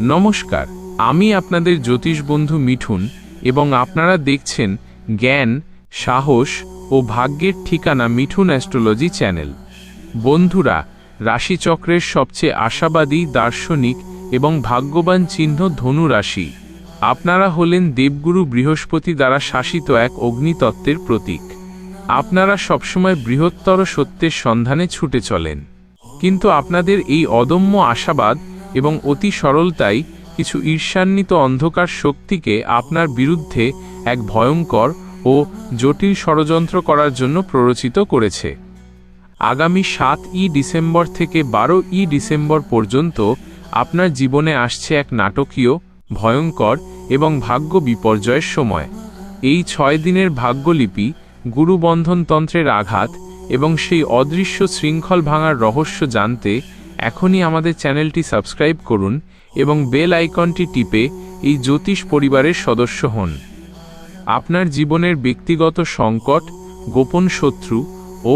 নমস্কার, আমি আপনাদের জ্যোতিষ বন্ধু মিঠুন এবং আপনারা দেখছেন জ্ঞান, সাহস ও ভাগ্যের ঠিকানা মিঠুন অ্যাস্ট্রোলজি চ্যানেল। বন্ধুরা, রাশিচক্রের সবচেয়ে আশাবাদী দার্শনিক এবং ভাগ্যবান চিহ্ন ধনু রাশি। আপনারা হলেন দেবগুরু বৃহস্পতি দ্বারা শাসিত এক অগ্নিতত্ত্বের প্রতীক। আপনারা সবসময় বৃহত্তর সত্যের সন্ধানে ছুটে চলেন। কিন্তু আপনাদের এই অদম্য আশাবাদ এবং অতি সরলতাই কিছু ঈর্ষান্বিত অন্ধকার শক্তিকে আপনার বিরুদ্ধে এক ভয়ঙ্কর ও জটিল ষড়যন্ত্র করার জন্য প্ররোচিত করেছে। আগামী সাত ই ডিসেম্বর থেকে বারো ই ডিসেম্বর পর্যন্ত আপনার জীবনে আসছে এক নাটকীয়, ভয়ঙ্কর এবং ভাগ্য বিপর্যয়ের সময়। এই ছয় দিনের ভাগ্যলিপি গুরুবন্ধনতন্ত্রের আঘাত এবং সেই অদৃশ্য শৃঙ্খল ভাঙার রহস্য জানতে এখনই আমাদের চ্যানেলটি সাবস্ক্রাইব করুন এবং বেল আইকনটি টিপে এই জ্যোতিষ পরিবারের সদস্য হন। আপনার জীবনের ব্যক্তিগত সংকট, গোপন শত্রু ও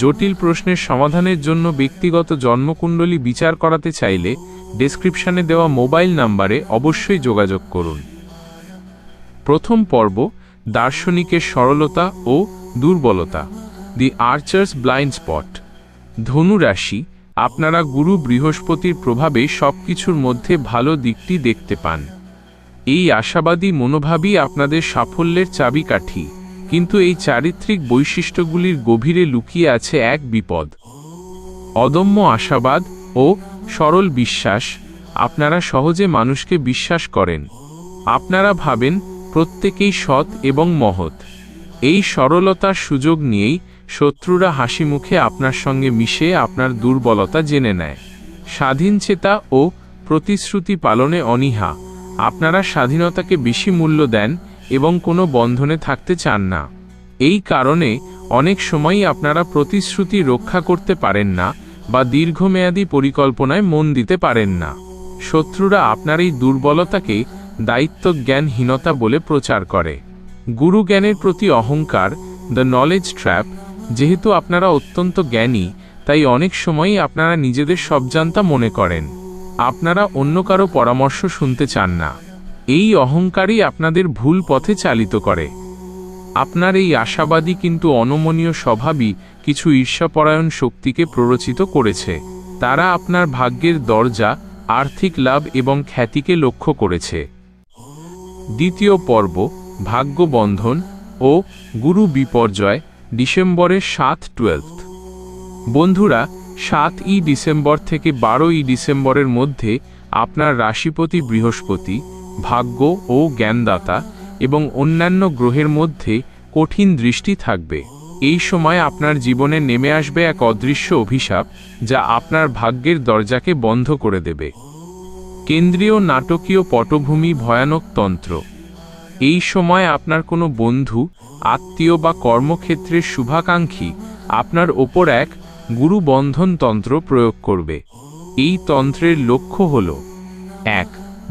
জটিল প্রশ্নের সমাধানের জন্য ব্যক্তিগত জন্মকুণ্ডলী বিচার করাতে চাইলে ডেসক্রিপশনে দেওয়া মোবাইল নাম্বারে অবশ্যই যোগাযোগ করুন। প্রথম পর্ব, দার্শনিকের সরলতা ও দুর্বলতা, দি আর্চার্স ব্লাইন্ড স্পট। ধনু রাশি আপনারা গুরু বৃহস্পতির প্রভাবে সবকিছুর মধ্যে ভালো দিকটি দেখতে পান। এই আশাবাদী মনোভাবই আপনাদের সাফল্যের চাবিকাঠি, কিন্তু এই চারিত্রিক বৈশিষ্ট্যগুলির গভীরে লুকিয়ে আছে এক বিপদ। অদম্য আশাবাদ ও সরল বিশ্বাস, আপনারা সহজে মানুষকে বিশ্বাস করেন। আপনারা ভাবেন প্রত্যেকেই সৎ এবং মহৎ। এই সরলতার সুযোগ নিয়েই শত্রুরা হাসি মুখে আপনার সঙ্গে মিশে আপনার দুর্বলতা জেনে নেয়। স্বাধীন চেতা ও প্রতিশ্রুতি পালনে অনীহা। আপনারা স্বাধীনতাকে বেশি মূল্য দেন এবং কোনো বন্ধনে থাকতে চান না। এই কারণে অনেক সময়ই আপনারা প্রতিশ্রুতি রক্ষা করতে পারেন না বা দীর্ঘমেয়াদী পরিকল্পনায় মন দিতে পারেন না। শত্রুরা আপনার এই দুর্বলতাকে দায়িত্ব জ্ঞানহীনতা বলে প্রচার করে। গুরু জ্ঞানের প্রতি অহংকার দ্য নলেজ ট্র্যাপ যেহেতু আপনারা অত্যন্ত জ্ঞানী, তাই অনেক সময়ই আপনারা নিজেদের সবজান্তা মনে করেন। আপনারা অন্য কারও পরামর্শ শুনতে চান না। এই অহংকারই আপনাদের ভুল পথে চালিত করে। আপনার এই আশাবাদী কিন্তু অনমনীয় স্বভাবই কিছু ঈর্ষাপরায়ণ শক্তিকে প্ররোচিত করেছে। তারা আপনার ভাগ্যের দরজা, আর্থিক লাভ এবং খ্যাতিকে লক্ষ্য করেছে। দ্বিতীয় পর্ব, ভাগ্যবন্ধন ও গুরু বিপর্যয় ডিসেম্বরের সাত টুয়েলভ বন্ধুরা, সাত ই ডিসেম্বর থেকে বারো ই ডিসেম্বরের মধ্যে আপনার রাশিপতি বৃহস্পতি, ভাগ্য ও জ্ঞানদাতা এবং অন্যান্য গ্রহের মধ্যে কঠিন দৃষ্টি থাকবে। এই সময় আপনার জীবনে নেমে আসবে এক অদৃশ্য অভিশাপ যা আপনার ভাগ্যের দরজাকে বন্ধ করে দেবে। কেন্দ্রীয় নাটকীয় পটভূমি ভয়ানক তন্ত্র। এই সময় আপনার কোনো বন্ধু, আত্মীয় বা কর্মক্ষেত্রের শুভাকাঙ্ক্ষী আপনার ওপর এক গুরুবন্ধন তন্ত্র প্রয়োগ করবে। এই তন্ত্রের লক্ষ্য হল, এক,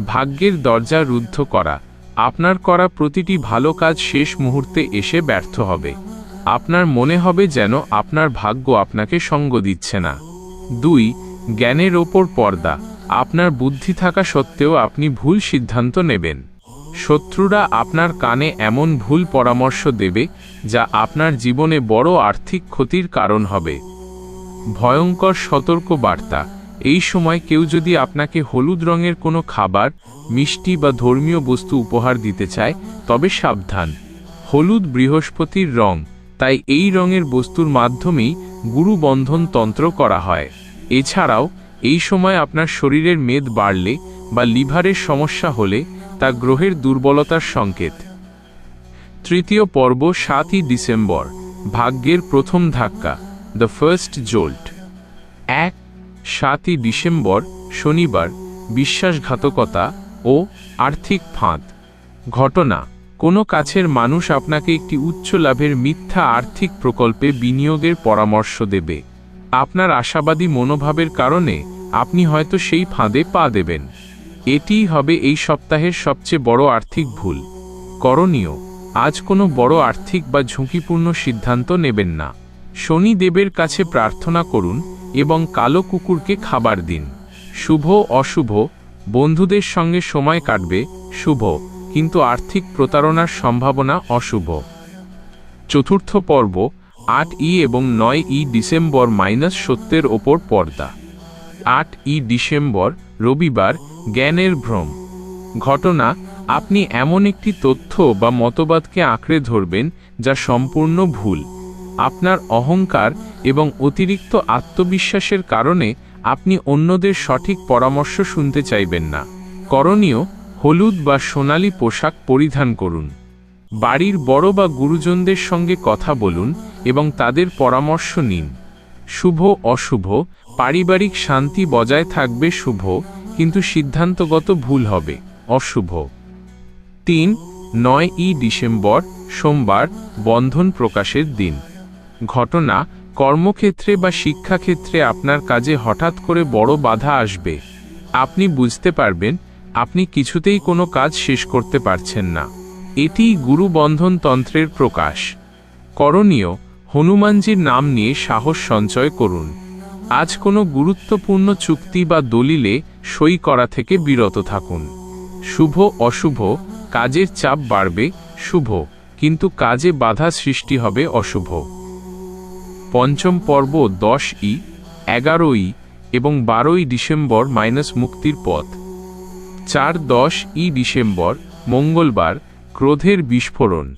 ভাগ্যের দরজা রুদ্ধ করা। আপনার করা প্রতিটি ভালো কাজ শেষ মুহূর্তে এসে ব্যর্থ হবে। আপনার মনে হবে যেন আপনার ভাগ্য আপনাকে সঙ্গ দিচ্ছে না। দুই, জ্ঞানের ওপর পর্দা। আপনার বুদ্ধি থাকা সত্ত্বেও আপনি ভুল সিদ্ধান্ত নেবেন। শত্রুরা আপনার কানে এমন ভুল পরামর্শ দেবে, যা আপনার জীবনে বড় আর্থিক ক্ষতির কারণ হবে। ভয়ঙ্কর সতর্ক বার্তা এই সময় কেউ যদি আপনাকে হলুদ রঙের কোনো খাবার, মিষ্টি বা ধর্মীয় বস্তু উপহার দিতে চায়, তবে সাবধান। হলুদ বৃহস্পতির রং। তাই এই রঙের বস্তুর মাধ্যমেই গুরুবন্ধন তন্ত্র করা হয়। এছাড়াও, এই সময় আপনার শরীরের মেদ বাড়লে বা লিভারের সমস্যা হলে তা গ্রহের দুর্বলতার সংকেত। তৃতীয় পর্ব, সাতই ডিসেম্বর, ভাগ্যের প্রথম ধাক্কা দ্য ফার্স্ট জোল্ট এক, সাতই ডিসেম্বর, শনিবার, বিশ্বাসঘাতকতা ও আর্থিক ফাঁদ। ঘটনা, কোনো কাছের মানুষ আপনাকে একটি উচ্চ লাভের মিথ্যা আর্থিক প্রকল্পে বিনিয়োগের পরামর্শ দেবে। আপনার আশাবাদী মনোভাবের কারণে আপনি হয়তো সেই ফাঁদে পা দেবেন। এটিই হবে এই সপ্তাহের সবচেয়ে বড় আর্থিক ভুল। করণীয়, আজ কোনো বড় আর্থিক বা ঝুঁকিপূর্ণ সিদ্ধান্ত নেবেন না। শনি দেবের কাছে প্রার্থনা করুন এবং কালো কুকুরকে খাবার দিন। শুভ অশুভ, বন্ধুদের সঙ্গে সময় কাটবে, শুভ, কিন্তু আর্থিক প্রতারণার সম্ভাবনা অশুভ। চতুর্থ পর্ব, আট ই এবং নয় ই ডিসেম্বর মাইনাস সত্যের ওপর পর্দা। আট ই ডিসেম্বর, রবিবার জ্ঞানের ভ্রম। ঘটনা, আপনি এমন একটি তথ্য বা মতবাদকে আঁকড়ে ধরবেন যা সম্পূর্ণ ভুল। আপনার অহংকার এবং অতিরিক্ত আত্মবিশ্বাসের কারণে আপনি অন্যদের সঠিক পরামর্শ শুনতে চাইবেন না। করণীয়, হলুদ বা সোনালী পোশাক পরিধান করুন। বাড়ির বড় বা গুরুজনদের সঙ্গে কথা বলুন এবং তাদের পরামর্শ নিন। শুভ, অশুভ, পারিবারিক শান্তি বজায় থাকবে শুভ কিন্তু সিদ্ধান্তগত ভুল হবে, অশুভ। তিন নয় ই ডিসেম্বর, সোমবার, বন্ধন প্রকাশের দিন। ঘটনা, কর্মক্ষেত্রে বা শিক্ষাক্ষেত্রে আপনার কাজে হঠাৎ করে বড় বাধা আসবে। আপনি বুঝতে পারবেন, আপনি কিছুতেই কোনো কাজ শেষ করতে পারছেন না। এটি গুরু বন্ধন তন্ত্রের প্রকাশ। করণীয়, হনুমানজির নাম নিয়ে সাহস সঞ্চয় করুন। আজ কোনো গুরুত্বপূর্ণ চুক্তি বা দলিলে সই করা থেকে বিরত থাকুন। শুভ অশুভ, কাজের চাপ বাড়বে, শুভ, কিন্তু কাজে বাধা সৃষ্টি হবে অশুভ। পঞ্চম পর্ব দশ ই এগারোই এবং বারোই ডিসেম্বর মাইনাস মুক্তির পথ। চার দশ ই ডিসেম্বর, মঙ্গলবার, ক্রোধের বিস্ফোরণ।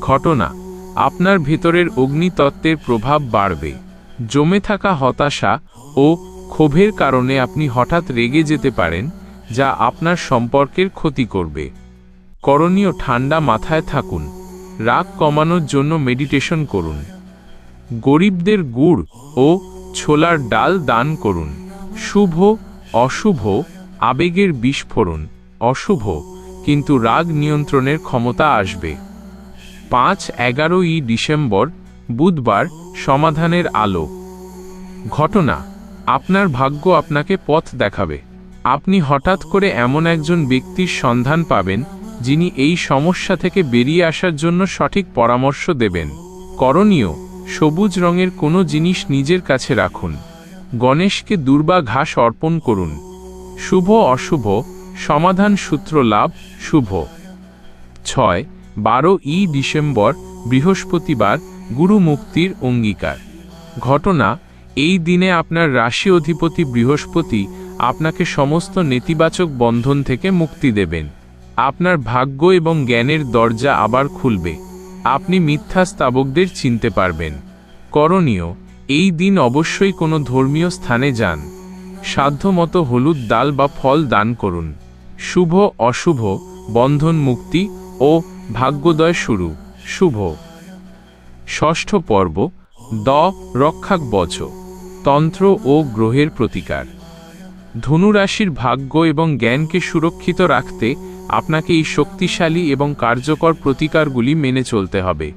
ঘটনা, আপনার ভেতরের অগ্নিতত্ত্বের প্রভাব বাড়বে। জমে থাকা হতাশা ও ক্ষোভের কারণে আপনি হঠাৎ রেগে যেতে পারেন, যা আপনার সম্পর্কের ক্ষতি করবে। করণীয় ঠান্ডা মাথায় থাকুন। রাগ কমানোর জন্য মেডিটেশন করুন। গরিবদের গুড় ও ছোলার ডাল দান করুন। শুভ, অশুভ, আবেগের বিস্ফোরণ অশুভ, কিন্তু রাগ নিয়ন্ত্রণের ক্ষমতা আসবে। পাঁচ, এগারোই ডিসেম্বর, বুধবার, সমাধানের আলো। ঘটনা আপনার ভাগ্য আপনাকে পথ দেখাবে। আপনি হঠাৎ করে এমন একজন ব্যক্তির সন্ধান পাবেন, যিনি এই সমস্যা থেকে বেরিয়ে আসার জন্য সঠিক পরামর্শ দেবেন। করণীয়, সবুজ রঙের কোনো জিনিস নিজের কাছে রাখুন। গণেশকে দুর্বা ঘাস অর্পণ করুন। শুভ অশুভ, সমাধান সূত্র লাভ, শুভ। ছয়, বারো ই ডিসেম্বর, বৃহস্পতিবার, গুরু মুক্তির অঙ্গীকার। ঘটনা এই দিনে আপনার রাশি অধিপতি বৃহস্পতি আপনাকে সমস্ত নেতিবাচক বন্ধন থেকে মুক্তি দেবেন। আপনার ভাগ্য এবং জ্ঞানের দরজা আবার খুলবে। আপনি মিথ্যা স্তাবকদের চিনতে পারবেন। করণীয়, এই দিন অবশ্যই কোনো ধর্মীয় স্থানে যান। সাধ্যমতো হলুদ ডাল বা ফল দান করুন। শুভ, অশুভ, বন্ধন মুক্তি ও ভাগ্যোদয় শুরু। শুভ। ষষ্ঠ পর্ব, দ, রক্ষাক বচ। তন্ত্র ও গ্রহের প্রতিকার। ধনুরাশির ভাগ্য এবং জ্ঞানকে সুরক্ষিত রাখতে আপনাকে এই শক্তিশালী এবং কার্যকর প্রতিকারগুলি মেনে চলতে হবে।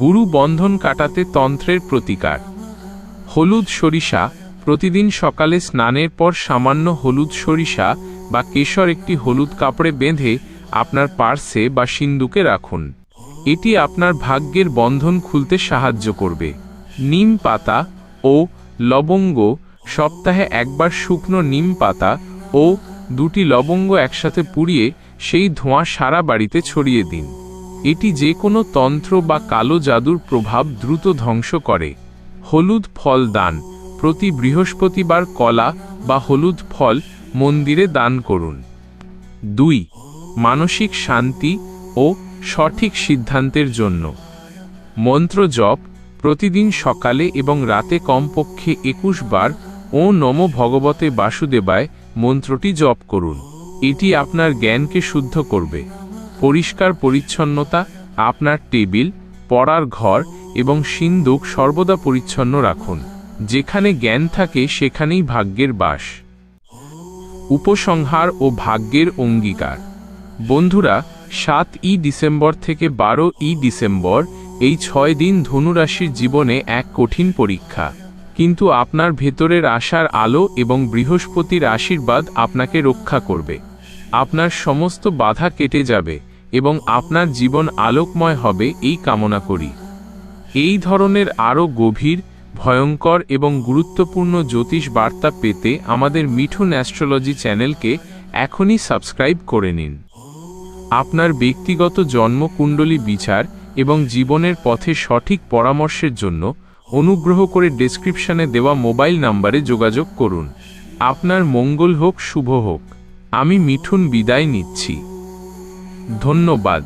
গুরু বন্ধন কাটাতে তন্ত্রের প্রতিকার। হলুদ সরিষা প্রতিদিন সকালে স্নানের পর সামান্য হলুদ সরিষা বা কেশর একটি হলুদ কাপড়ে বেঁধে আপনার পার্সে বা সিন্দুকে রাখুন। এটি আপনার ভাগ্যের বন্ধন খুলতে সাহায্য করবে। নিম পাতা ও লবঙ্গ, সপ্তাহে একবার শুকনো নিম পাতা ও দুটি লবঙ্গ একসাথে পুড়িয়ে সেই ধোঁয়া সারা বাড়িতে ছড়িয়ে দিন। এটি যে কোনো তন্ত্র বা কালো জাদুর প্রভাব দ্রুত ধ্বংস করে। হলুদ ফল দান, প্রতি বৃহস্পতিবার কলা বা হলুদ ফল মন্দিরে দান করুন। দুই, মানসিক শান্তি ও সঠিক সিদ্ধান্তের জন্য। মন্ত্র জপ প্রতিদিন সকালে এবং রাতে কমপক্ষে একুশ বার ও নম ভগবতে বাসুদেবায় মন্ত্রটি জপ করুন। এটি আপনার জ্ঞানকে শুদ্ধ করবে। পরিষ্কার পরিচ্ছন্নতা, আপনার টেবিল, পড়ার ঘর এবং সিন্দুক সর্বদা পরিচ্ছন্ন রাখুন। যেখানে জ্ঞান থাকে, সেখানেই ভাগ্যের বাস। উপসংহার ও ভাগ্যের অঙ্গীকার। বন্ধুরা, সাত ই ডিসেম্বর থেকে বারো ই ডিসেম্বর এই ছয় দিন ধনুরাশির জীবনে এক কঠিন পরীক্ষা। কিন্তু আপনার ভেতরের আশার আলো এবং বৃহস্পতির আশীর্বাদ আপনাকে রক্ষা করবে। আপনার সমস্ত বাধা কেটে যাবে এবং আপনার জীবন আলোকময় হবে এই কামনা করি। এই ধরনের আরও গভীর, ভয়ঙ্কর এবং গুরুত্বপূর্ণ জ্যোতিষ বার্তা পেতে আমাদের মিঠুন অ্যাস্ট্রোলজি চ্যানেলকে এখনই সাবস্ক্রাইব করে নিন। আপনার ব্যক্তিগত জন্মকুণ্ডলী বিচার এবং জীবনের পথে সঠিক পরামর্শের জন্য অনুগ্রহ করে ডেসক্রিপশানে দেওয়া মোবাইল নাম্বারে যোগাযোগ করুন। আপনার মঙ্গল হোক, শুভ হোক। আমি মিঠুন বিদায় নিচ্ছি। ধন্যবাদ।